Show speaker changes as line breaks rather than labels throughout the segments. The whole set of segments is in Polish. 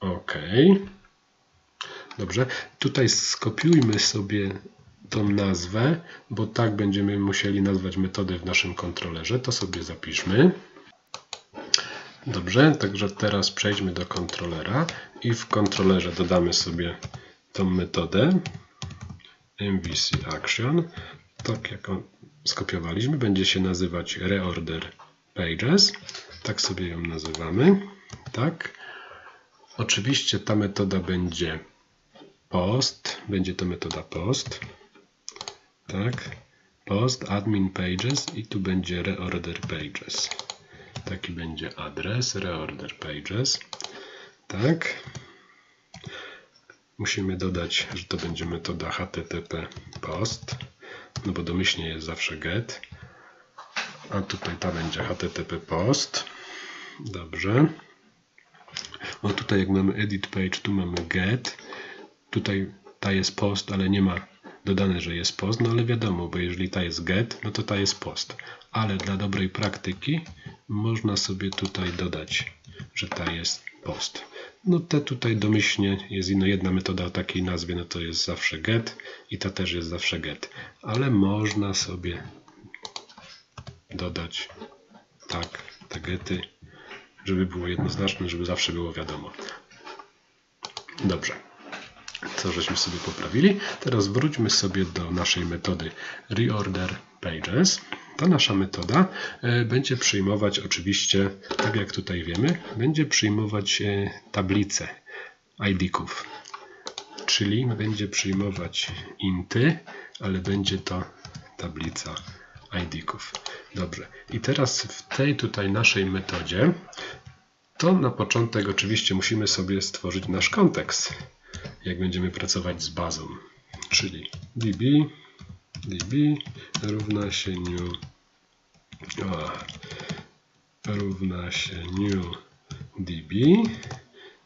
OK. Dobrze. Tutaj skopiujmy sobie tą nazwę, bo tak będziemy musieli nazwać metody w naszym kontrolerze. To sobie zapiszmy. Dobrze, także teraz przejdźmy do kontrolera i w kontrolerze dodamy sobie tą metodę MVC Action. Tak jak skopiowaliśmy, będzie się nazywać Reorder Pages. Tak sobie ją nazywamy. Tak. Oczywiście ta metoda będzie post, będzie to metoda post. Tak. Post admin pages i tu będzie reorder pages. Taki będzie adres reorder pages. Tak. Musimy dodać, że to będzie metoda http post, no bo domyślnie jest zawsze get. A tutaj ta będzie http post. Dobrze. No tutaj jak mamy edit page, tu mamy get. Tutaj ta jest post, ale nie ma dodane, że jest post, no ale wiadomo, bo jeżeli ta jest get, no to ta jest post. Ale dla dobrej praktyki można sobie tutaj dodać, że ta jest post. No te tutaj domyślnie jest inna jedna metoda o takiej nazwie, no to jest zawsze get i ta też jest zawsze get. Ale można sobie dodać tak, te gety, żeby było jednoznaczne, żeby zawsze było wiadomo. Dobrze. Co żeśmy sobie poprawili. Teraz wróćmy sobie do naszej metody reorder pages. Ta nasza metoda e, będzie przyjmować oczywiście, tak jak tutaj wiemy, będzie przyjmować e, tablice ID-ków. Czyli będzie przyjmować inty, ale będzie to tablica ID-ków. Dobrze. I teraz w tej tutaj naszej metodzie to na początek oczywiście musimy sobie stworzyć nasz kontekst, jak będziemy pracować z bazą. Czyli db db równa się new o, równa się new db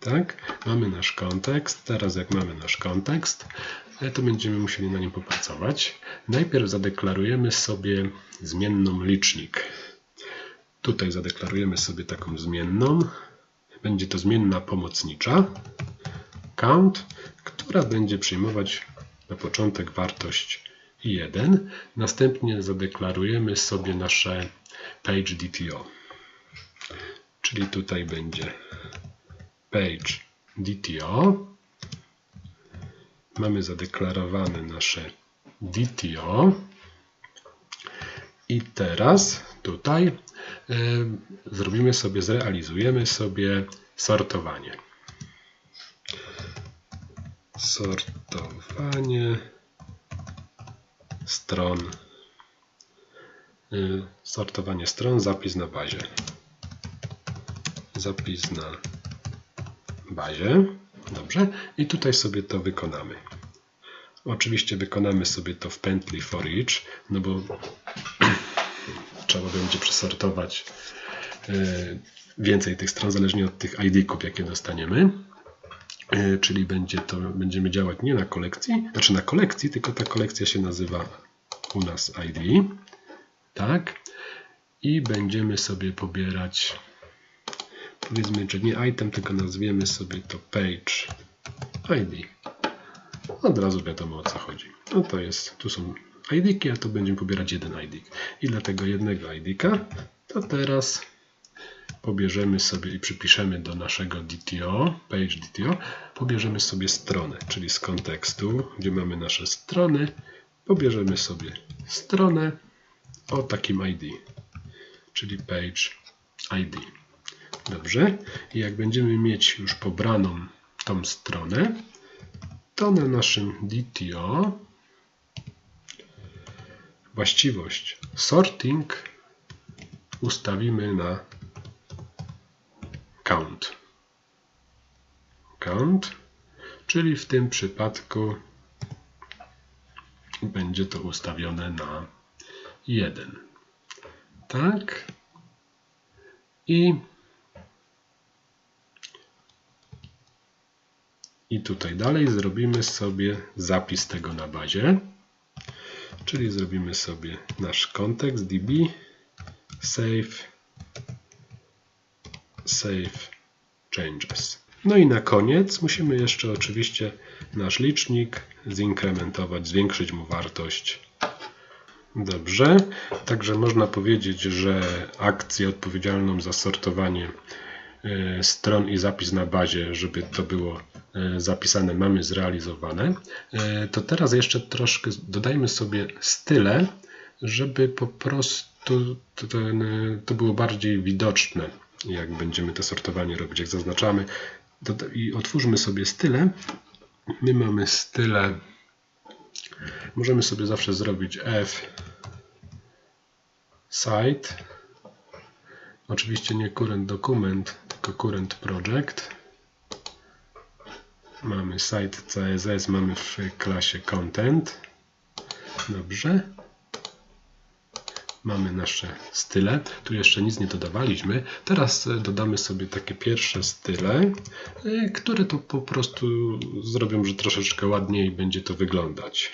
tak, mamy nasz kontekst. Teraz jak mamy nasz kontekst, to będziemy musieli na nim popracować. Najpierw zadeklarujemy sobie zmienną licznik. Tutaj zadeklarujemy sobie taką zmienną. Będzie to zmienna pomocnicza count, która będzie przyjmować na początek wartość 1. Następnie zadeklarujemy sobie nasze page DTO. Czyli tutaj będzie page DTO. Mamy zadeklarowane nasze DTO. I teraz tutaj y, zrobimy sobie, zrealizujemy sobie sortowanie. Sortowanie stron. Y, sortowanie stron, zapis na bazie. Zapis na bazie. Dobrze. I tutaj sobie to wykonamy. Oczywiście wykonamy sobie to w pętli for each, no bo trzeba będzie przesortować y, więcej tych stron, zależnie od tych ID-ków, jakie dostaniemy. Y, czyli będzie to, będziemy działać nie na kolekcji, znaczy na kolekcji, tylko ta kolekcja się nazywa u nas ID. Tak. I będziemy sobie pobierać powiedzmy, że nie item, tylko nazwiemy sobie to page ID. Od razu wiadomo o co chodzi. No to jest, tu są ID, a tu będziemy pobierać jeden ID. I dla tego jednego ID, to teraz pobierzemy sobie i przypiszemy do naszego DTO, page DTO, pobierzemy sobie stronę, czyli z kontekstu, gdzie mamy nasze strony, pobierzemy sobie stronę o takim ID, czyli page ID. Dobrze. I jak będziemy mieć już pobraną tą stronę, to na naszym DTO właściwość sorting ustawimy na count. Count, czyli w tym przypadku będzie to ustawione na 1. Tak. I I tutaj dalej zrobimy sobie zapis tego na bazie. Czyli zrobimy sobie nasz kontekst db save save changes. No i na koniec musimy jeszcze oczywiście nasz licznik zinkrementować, zwiększyć mu wartość. Dobrze, także można powiedzieć, że akcję odpowiedzialną za sortowanie stron i zapis na bazie, żeby to było e, zapisane, mamy zrealizowane. E, to teraz jeszcze troszkę dodajmy sobie style, żeby po prostu to, to było bardziej widoczne, jak będziemy to sortowanie robić. Jak zaznaczamy i otwórzmy sobie style, my mamy style, możemy sobie zawsze zrobić F site, oczywiście nie current document, tylko current project. Mamy site CSS, mamy w klasie content. Dobrze. Mamy nasze style. Tu jeszcze nic nie dodawaliśmy. Teraz e, dodamy sobie takie pierwsze style, e, które to po prostu zrobią, że troszeczkę ładniej będzie to wyglądać.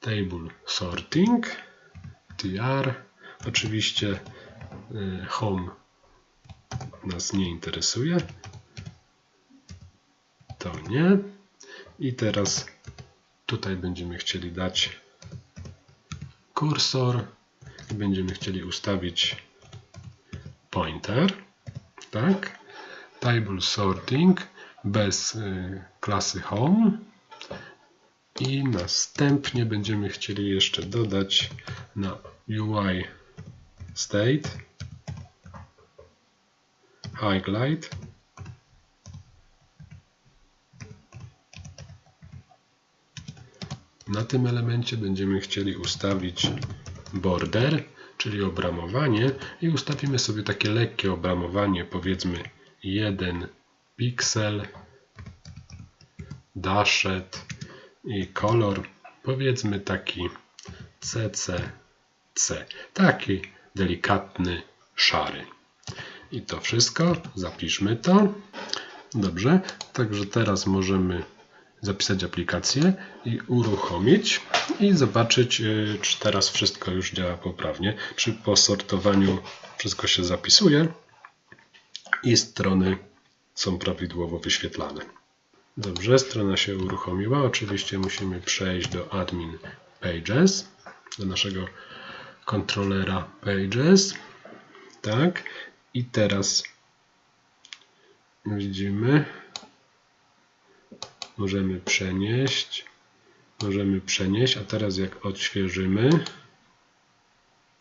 Table sorting, tr. Oczywiście e, home nas nie interesuje. To nie. I teraz tutaj będziemy chcieli dać kursor i będziemy chcieli ustawić pointer, tak? Table sorting bez y, klasy home i następnie będziemy chcieli jeszcze dodać na UI state highlight Na tym elemencie będziemy chcieli ustawić border, czyli obramowanie i ustawimy sobie takie lekkie obramowanie, powiedzmy 1 piksel, dashed i kolor, powiedzmy taki CCC, taki delikatny szary. I to wszystko, zapiszmy to. Dobrze, także teraz możemy zapisać aplikację i uruchomić i zobaczyć, y, czy teraz wszystko już działa poprawnie. Przy posortowaniu wszystko się zapisuje i strony są prawidłowo wyświetlane. Dobrze, strona się uruchomiła. Oczywiście musimy przejść do admin pages, do naszego kontrolera pages. Tak. I teraz widzimy, możemy przenieść, możemy przenieść, a teraz jak odświeżymy,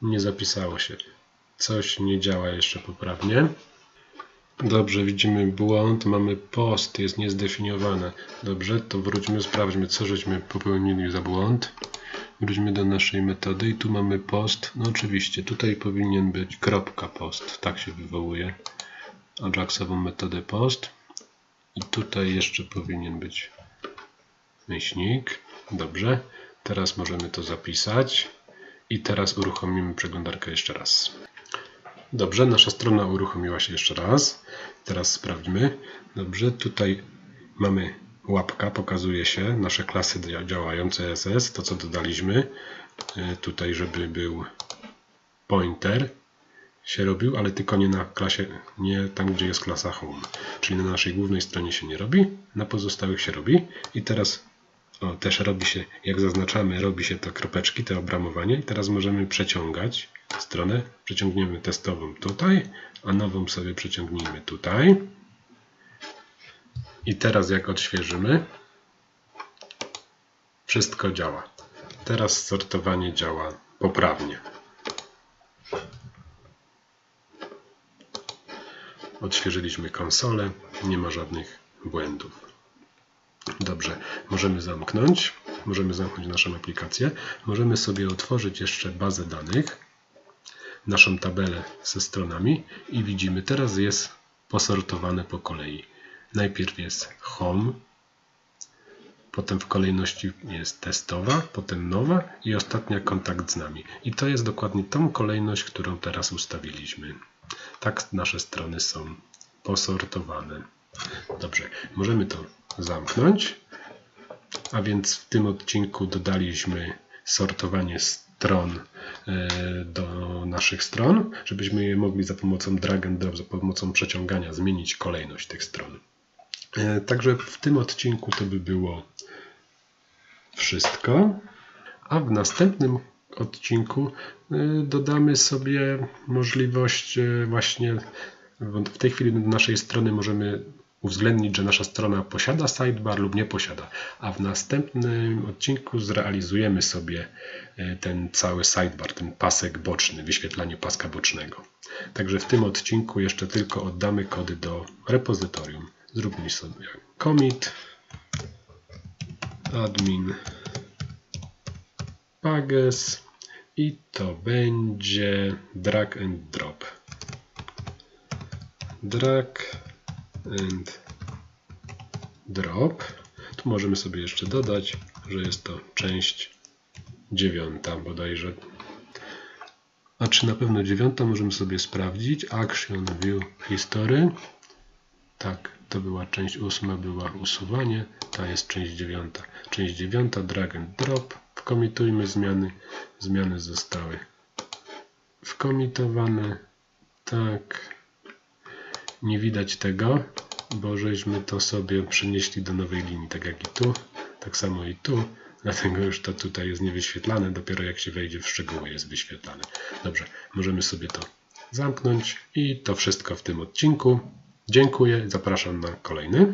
nie zapisało się. Coś nie działa jeszcze poprawnie. Dobrze, widzimy błąd, mamy post, jest niezdefiniowane. Dobrze, to wróćmy, sprawdźmy, co żeśmy popełnili za błąd. Wróćmy do naszej metody i tu mamy post. No oczywiście, tutaj powinien być kropka post, tak się wywołuje Ajaxową metodę post. I tutaj jeszcze powinien być myślnik. Dobrze. Teraz możemy to zapisać. I teraz uruchomimy przeglądarkę jeszcze raz. Dobrze, nasza strona uruchomiła się jeszcze raz. Teraz sprawdźmy. Dobrze, tutaj mamy łapka, pokazuje się nasze klasy działające SS, to co dodaliśmy. E, tutaj, żeby był pointer, się robił, ale tylko nie na klasie, nie tam, gdzie jest klasa home. Czyli na naszej głównej stronie się nie robi, na pozostałych się robi. I teraz o, też robi się, jak zaznaczamy, robi się to kropeczki, to obramowanie. I teraz możemy przeciągać stronę. Przeciągniemy testową tutaj, a nową sobie przeciągnijmy tutaj. I teraz jak odświeżymy, wszystko działa. Teraz sortowanie działa poprawnie. Odświeżyliśmy konsolę, nie ma żadnych błędów. Dobrze, możemy zamknąć. Możemy zamknąć naszą aplikację. Możemy sobie otworzyć jeszcze bazę danych, naszą tabelę ze stronami i widzimy, teraz jest posortowane po kolei. Najpierw jest home, potem w kolejności jest testowa, potem nowa i ostatnia kontakt z nami. I to jest dokładnie tą kolejność, którą teraz ustawiliśmy. Tak nasze strony są posortowane. Dobrze, możemy to zamknąć. A więc w tym odcinku dodaliśmy sortowanie stron e, do naszych stron, żebyśmy je mogli za pomocą drag and drop, za pomocą przeciągania zmienić kolejność tych stron. E, także w tym odcinku to by było wszystko. A w następnym odcinku e, dodamy sobie możliwość właśnie w tej chwili na naszej strony możemy uwzględnić, że nasza strona posiada sidebar lub nie posiada, a w następnym odcinku zrealizujemy sobie e, ten cały sidebar, ten pasek boczny, wyświetlanie paska bocznego. Także w tym odcinku jeszcze tylko oddamy kody do repozytorium. Zróbmy sobie commit admin pages i to będzie drag and drop. Drag and drop. Tu możemy sobie jeszcze dodać, że jest to część dziewiąta bodajże. A czy na pewno dziewiąta możemy sobie sprawdzić. Action View History. Tak, to była część ósma, była usuwanie. Ta jest część dziewiąta. Część dziewiąta, drag and drop. Wkomitujmy zmiany. Zmiany zostały wkomitowane. Tak. Nie widać tego, bo żeśmy to sobie przenieśli do nowej linii, tak jak i tu, tak samo i tu. Dlatego już to tutaj jest niewyświetlane, dopiero jak się wejdzie w szczegóły jest wyświetlane. Dobrze, możemy sobie to zamknąć i to wszystko w tym odcinku. Dziękuję, zapraszam na kolejny.